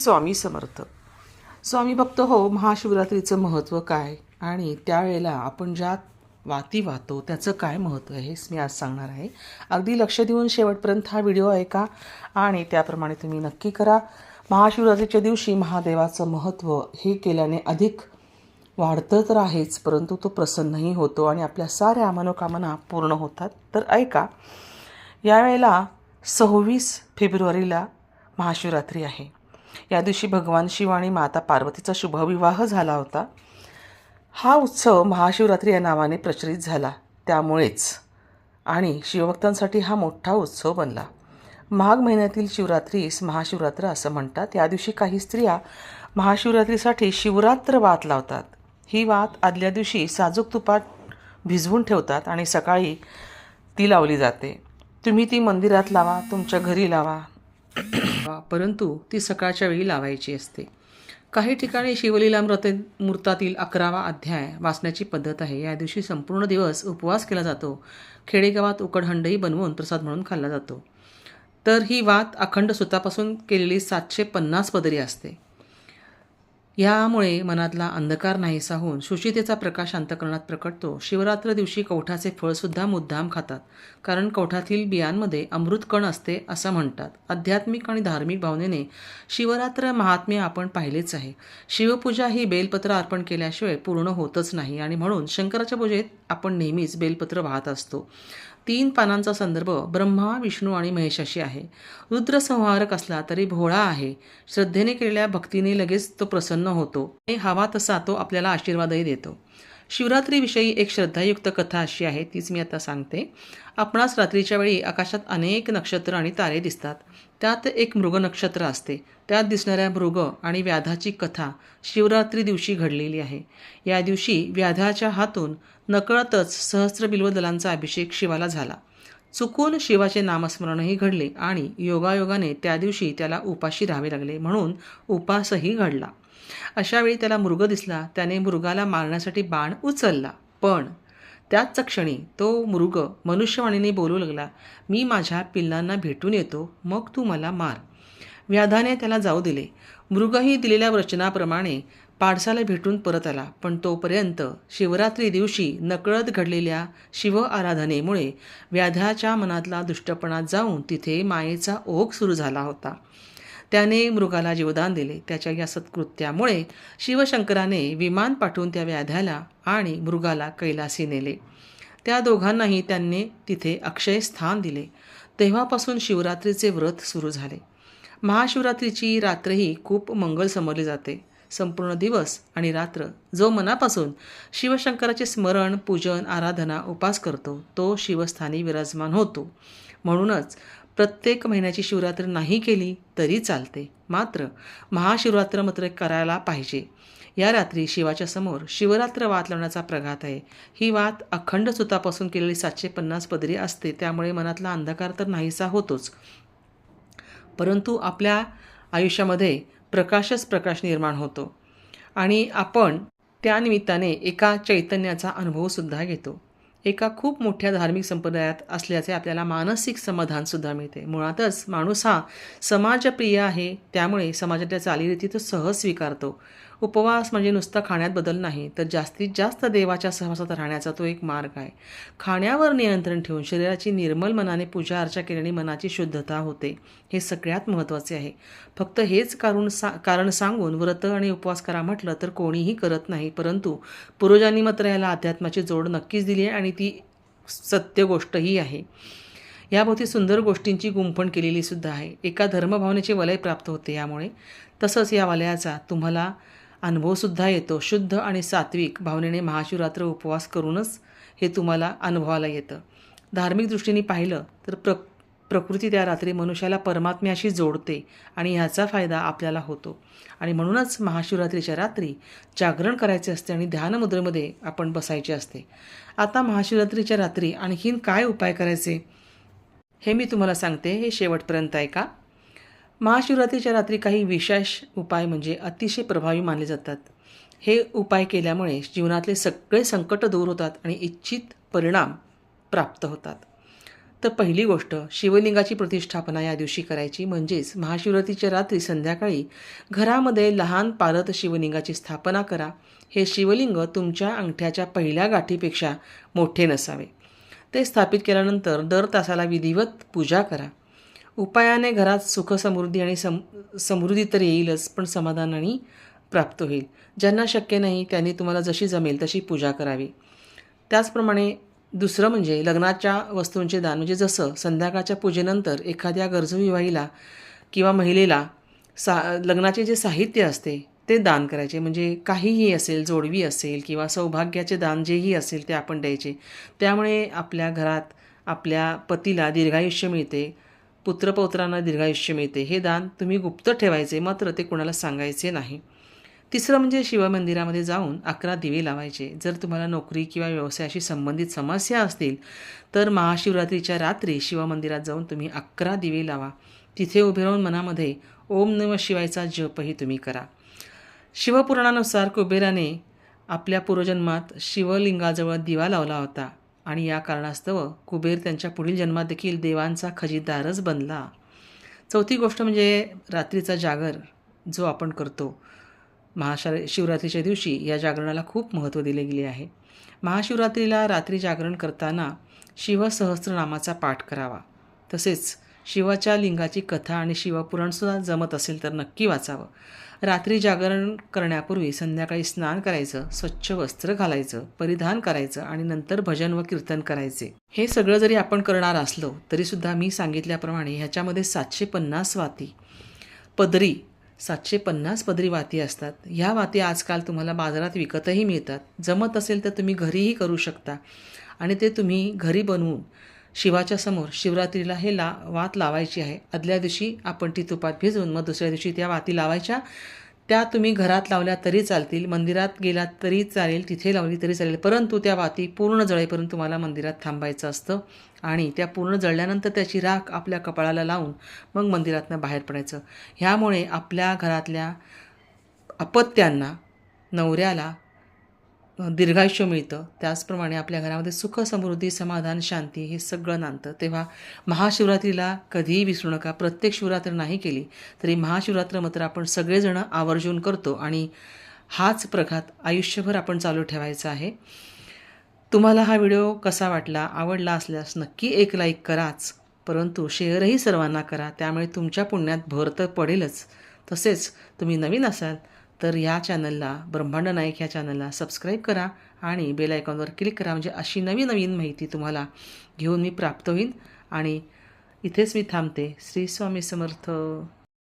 स्वामी समर्थ. स्वामी भक्त हो महाशिवरात्रीचं महत्त्व काय? आणि त्यावेळेला आपण ज्या वाती वाहतो त्याचं काय महत्त्व आहे हेच मी आज सांगणार आहे. अगदी लक्ष देऊन शेवटपर्यंत हा व्हिडिओ ऐका आणि त्याप्रमाणे तुम्ही नक्की करा. महाशिवरात्रीच्या दिवशी महादेवाचं महत्त्व हे केल्याने अधिक वाढतं तर आहेच परंतु तो प्रसन्नही होतो आणि आपल्या साऱ्या मनोकामना पूर्ण होतात. तर ऐका यावेळेला सव्वीस फेब्रुवारीला महाशिवरात्री आहे. या दिवशी भगवान शिव आणि माता पार्वतीचा शुभविवाह झाला होता. हा उत्सव महाशिवरात्री या नावाने प्रचलित झाला. त्यामुळेच आणि शिवभक्तांसाठी हा मोठा उत्सव बनला. माघ महिन्यातील शिवरात्रीस महाशिवरात्र असं म्हणतात. या दिवशी काही स्त्रिया महाशिवरात्रीसाठी शिवरात्र वात लावतात. ही वात आदल्या दिवशी साजूक तुपात भिजवून ठेवतात आणि सकाळी ती लावली जाते. तुम्ही ती मंदिरात लावा तुमच्या घरी लावा. परंतु ती सकाळच्या वेळी लावायची असते. काही ठिकाणी शिवलीला मृत मूर्तातील अकरावा अध्याय वाचण्याची पद्धत आहे. या दिवशी संपूर्ण दिवस उपवास केला जातो. खेडेगावात उकडहंडही बनवून प्रसाद म्हणून खाल्ला जातो. तर ही वात अखंड सुतापासून केलेली सातशे पन्नास पदरी असते. यामुळे मनातला अंधकार नाहीसा होऊन शुचितेचा प्रकाश अंतकरणात प्रकटतो. शिवरात्र दिवशी कवठाचे फळसुद्धा मुद्दाम खातात. कारण कवठातील बियांमध्ये अमृत कण असते असं म्हणतात. आध्यात्मिक आणि धार्मिक भावनेने शिवरात्र महात्म्य आपण पाहिलेच आहे. शिवपूजा ही बेलपत्र अर्पण केल्याशिवाय पूर्ण होतच नाही आणि म्हणून शंकराच्या पूजेत आपण नेहमीच बेलपत्र वाहत असतो. तीन पानांचा संदर्भ ब्रह्मा विष्णू आणि महेशाशी आहे. रुद्र संहारक असला तरी भोळा आहे. श्रद्धेने केलेल्या भक्तीने लगेच तो प्रसन्न होतो. आणि हवा तसा तो आपल्याला आशीर्वादही देतो. शिवरात्रीविषयी एक श्रद्धायुक्त कथा अशी आहे तीच मी आता सांगते. आपणास रात्रीच्या वेळी आकाशात अनेक नक्षत्र आणि तारे दिसतात. त्यात एक मृग नक्षत्र असते. त्यात दिसणाऱ्या मृग आणि व्याधाची कथा शिवरात्री दिवशी घडलेली आहे. या दिवशी व्याधाच्या हातून नकळतच सहस्र बिल्वदलांचा अभिषेक शिवाला झाला. चुकून शिवाचे नामस्मरणही घडले आणि योगायोगाने त्या दिवशी त्याला उपाशी राहावे लागले म्हणून उपासही घडला. अशावेळी त्याला मृग दिसला. त्याने मृगाला मारण्यासाठी बाण उचलला. पण त्याच क्षणी तो मृग मनुष्यवाणीने बोलू लागला मी माझ्या पिल्लांना भेटून येतो मग तू मला मार. व्याधाने त्याला जाऊ दिले. मृगही दिलेल्या वचनाप्रमाणे पाडसाला भेटून परत आला. पण तोपर्यंत शिवरात्री दिवशी नकळत घडलेल्या शिव आराधनेमुळे व्याध्याच्या मनातला दुष्टपणा जाऊन तिथे मायेचा ओघ सुरू झाला होता. त्याने मृगाला जीवदान दिले. त्याच्या या सत्कृत्यामुळे शिवशंकराने विमान पाठवून त्या व्याध्याला आणि मृगाला कैलासी नेले. त्या दोघांनाही त्यांनी तिथे अक्षय स्थान दिले. तेव्हापासून शिवरात्रीचे व्रत सुरू झाले. महाशिवरात्रीची रात्रही खूप मंगल समजली जाते. संपूर्ण दिवस आणि रात्र जो मनापासून शिवशंकराचे स्मरण पूजन आराधना उपास करतो तो शिवस्थानी विराजमान होतो. म्हणूनच प्रत्येक महिन्याची शिवरात्र नाही केली तरी चालते. मात्र महाशिवरात्र मात्र करायला पाहिजे. या रात्री शिवाच्या समोर शिवरात्र वात लावण्याचा प्रघात आहे. ही वात अखंड सुतापासून केलेली सातशे पन्नास पदरी असते त्यामुळे मनातला अंधकार तर नाहीसा होतोच. परंतु आपल्या आयुष्यामध्ये प्रकाशच प्रकाश निर्माण होतो आणि आपण त्यानिमित्ताने एका चैतन्याचा अनुभवसुद्धा घेतो. एका खूप मोठ्या धार्मिक संप्रदायात असल्याचे आपल्याला मानसिक समाधानसुद्धा मिळते. मुळातच माणूस हा समाजप्रिय आहे त्यामुळे समाजातल्या चालीरीती तो सहज स्वीकारतो. उपवास म्हणजे नुसता खाण्यात बदल नाही तर जास्तीत जास्त देवाच्या सहवासात राहण्याचा तो एक मार्ग आहे. खाण्यावर नियंत्रण ठेवून शरीराची निर्मल मनाने पूजा अर्चा केल्याने मनाची शुद्धता होते हे सगळ्यात महत्त्वाचे आहे. फक्त हेच कारण सा कारण सांगून व्रत आणि उपवास करा म्हटलं तर कोणीही करत नाही परंतु पूर्वजांनी मात्र याला अध्यात्माची जोड नक्कीच दिली आहे आणि ती सत्य गोष्टही आहे. याभोवती सुंदर गोष्टींची गुंफण केलेली सुद्धा आहे. एका धर्मभावनेचे वलय प्राप्त होते यामुळे. तसंच या वलयाचा तुम्हाला अनुभवसुद्धा येतो. शुद्ध आणि सात्विक भावनेने महाशिवरात्र उपवास करूनच हे तुम्हाला अनुभवाला येतं. धार्मिक दृष्टीने पाहिलं तर प्र प्रकृती त्या रात्री मनुष्याला परमात्म्याशी जोडते आणि ह्याचा फायदा आपल्याला होतो. आणि म्हणूनच महाशिवरात्रीच्या रात्री जागरण करायचे असते आणि ध्यानमुद्रेमध्ये आपण बसायचे असते. आता महाशिवरात्रीच्या रात्री आणखीन काय उपाय करायचे? हे मी तुम्हाला सांगते. हे शेवटपर्यंत ऐका. महाशिवरात्रीच्या रात्री काही विशेष उपाय म्हणजे अतिशय प्रभावी मानले जातात. हे उपाय केल्यामुळे जीवनातले सगळे संकट दूर होतात आणि इच्छित परिणाम प्राप्त होतात. तर पहिली गोष्ट शिवलिंगाची प्रतिष्ठापना या दिवशी करायची. म्हणजेच महाशिवरात्रीच्या रात्री संध्याकाळी घरामध्ये लहान पारत शिवलिंगाची स्थापना करा. हे शिवलिंग तुमच्या अंगठ्याच्या पहिल्या गाठीपेक्षा मोठे नसावे. ते स्थापित केल्यानंतर दर तासाला विधिवत पूजा करा. उपायाने घरात सुख समृद्धी आणि सम समृद्धी तर येईलच पण समाधान आणि प्राप्त होईल. ज्यांना शक्य नाही त्यांनी तुम्हाला जशी जमेल तशी पूजा करावी. त्याचप्रमाणे दुसरं म्हणजे लग्नाच्या वस्तूंचे दान. म्हणजे जसं संध्याकाळच्या पूजेनंतर एखाद्या गरजू विवाहीला किंवा महिलेला सा लग्नाचे जे साहित्य असते ते दान करायचे. म्हणजे काहीही असेल जोडवी असेल किंवा सौभाग्याचे दान जेही असेल ते आपण द्यायचे. त्यामुळे आपल्या घरात आपल्या पतीला दीर्घायुष्य मिळते. पुत्रपौत्रांना दीर्घायुष्य मिळते. हे दान तुम्ही गुप्त ठेवायचे मात्र ते कोणाला सांगायचे नाही. तिसरं म्हणजे शिवमंदिरामध्ये जाऊन अकरा दिवे लावायचे. जर तुम्हाला नोकरी किंवा व्यवसायाशी संबंधित समस्या असतील तर महाशिवरात्रीच्या रात्री शिवमंदिरात जाऊन तुम्ही अकरा दिवे लावा. तिथे उभे राहून मनामध्ये ओम नम शिवायचा जपही तुम्ही करा. शिवपुराणानुसार कुबेराने आपल्या पूर्वजन्मात शिवलिंगाजवळ दिवा लावला होता. आणि या कारणास्तव कुबेर त्यांच्या पुढील जन्मात देखील देवांचा खजिदारच बनला. चौथी गोष्ट म्हणजे रात्रीचा जागर जो आपण करतो. महाशा शिवरात्रीच्या दिवशी या जागरणाला खूप महत्त्व दिले गेले आहे. महाशिवरात्रीला रात्री जागरण करताना शिवसहस्रनामाचा पाठ करावा. तसेच शिवाच्या लिंगाची कथा आणि शिवपुराणसुद्धा जमत असेल तर नक्की वाचावं. रात्री जागरण करण्यापूर्वी संध्याकाळी स्नान करायचं स्वच्छ वस्त्र घालायचं परिधान करायचं आणि नंतर भजन व कीर्तन करायचे. हे सगळं जरी आपण करणार असलो तरीसुद्धा मी सांगितल्याप्रमाणे ह्याच्यामध्ये सातशे पन्नास वाती पदरी सातशे पन्नास पदरी वाती असतात. ह्या वाती आजकाल तुम्हाला बाजारात विकतही मिळतात. जमत असेल तर तुम्ही घरीही करू शकता आणि ते तुम्ही घरी बनवून शिवाच्या समोर शिवरात्रीला हे ला वात लावायची आहे. आदल्या दिवशी आपण ती तुपात भिजवून मग दुसऱ्या दिवशी त्या वाती लावायच्या. त्या तुम्ही घरात लावल्या तरी चालतील मंदिरात गेलात तरी चालेल तिथे लावली तरी चालेल परंतु त्या वाती पूर्ण जळेपर्यंत तुम्हाला मंदिरात थांबायचं असतं. आणि त्या पूर्ण जळल्यानंतर त्याची राख आपल्या कपाळाला लावून मग मंदिरातनं बाहेर पडायचं. ह्यामुळे आपल्या घरातल्या अपत्यांना नवऱ्याला दीर्घायुष्य मिळतं. त्याचप्रमाणे आपल्या घरामध्ये सुख समृद्धी समाधान शांती हे सगळं नांदतं. तेव्हा महाशिवरात्रीला कधीही विसरू नका. प्रत्येक शिवरात्र नाही केली तरी महाशिवरात्र मात्र आपण सगळेजणं आवर्जून करतो आणि हाच प्रघात आयुष्यभर आपण चालू ठेवायचा आहे. तुम्हाला हा व्हिडिओ कसा वाटला आवडला असल्यास नक्की एक लाईक कराच. परंतु शेअरही सर्वांना करा. त्यामुळे तुमच्या पुण्यात भर तर पडेलच. तसेच तुम्ही नवीन असाल तर या चॅनलला ब्रह्मांड नाईक ह्या चॅनलला सबस्क्राईब करा आणि बेल आयकॉनवर क्लिक करा. म्हणजे अशी नवीन नवीन माहिती तुम्हाला घेऊन मी प्राप्त होईन. आणि इथेच मी थांबते. श्री स्वामी समर्थ.